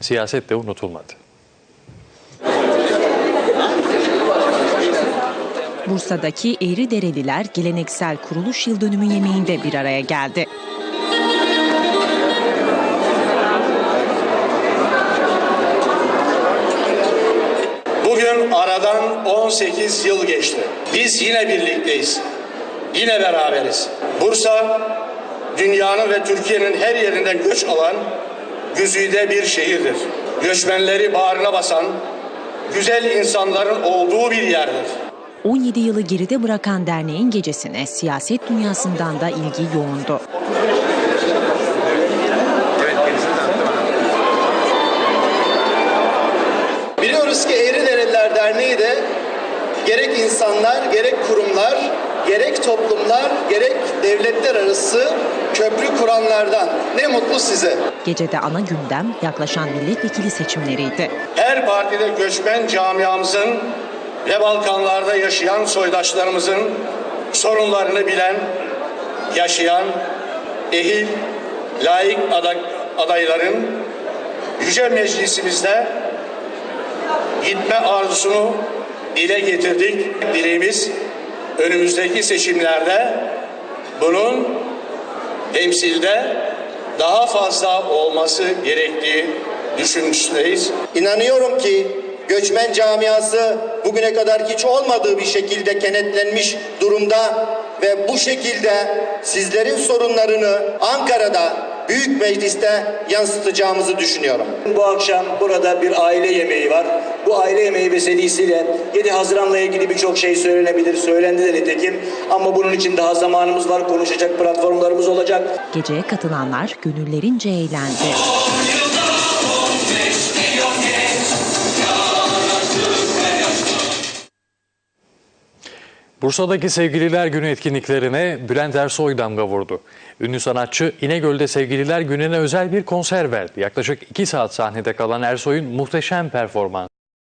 siyaset de unutulmadı. Bursa'daki Eğridereliler geleneksel kuruluş yıl dönümü yemeğinde bir araya geldi. Bugün aradan 18 yıl geçti. Biz yine birlikteyiz. Yine beraberiz. Bursa dünyanın ve Türkiye'nin her yerinden göç alan güzide bir şehirdir. Göçmenleri bağrına basan güzel insanların olduğu bir yerdir. 17 yılı geride bırakan derneğin gecesine siyaset dünyasından da ilgi yoğundu. Biliyoruz ki Eğridereliler Derneği de gerek insanlar, gerek kurumlar, gerek toplumlar, gerek devletler arası köprü kuranlardan. Ne mutlu size. Gecede ana gündem yaklaşan milletvekili seçimleriydi. Her partide göçmen camiamızın ve Balkanlarda yaşayan soydaşlarımızın sorunlarını bilen, yaşayan, ehil, layık aday- adayların Yüce Meclisimizde gitme arzusunu dile getirdik. Dileğimiz önümüzdeki seçimlerde bunun temsilde daha fazla olması gerektiği düşüncedeyiz. İnanıyorum ki göçmen camiası bugüne kadar hiç olmadığı bir şekilde kenetlenmiş durumda ve bu şekilde sizlerin sorunlarını Ankara'da Büyük Meclis'te yansıtacağımızı düşünüyorum. Bu akşam burada bir aile yemeği var. Bu aile yemeği vesilesiyle 7 Haziran'la ilgili birçok şey söylenebilir, söylendi de nitekim. Ama bunun için daha zamanımız var, konuşacak platformlarımız olacak. Geceye katılanlar gönüllerince eğlendi. Bursa'daki Sevgililer Günü etkinliklerine Bülent Ersoy damga vurdu. Ünlü sanatçı İnegöl'de Sevgililer Günü'ne özel bir konser verdi. Yaklaşık 2 saat sahnede kalan Ersoy'un muhteşem performansı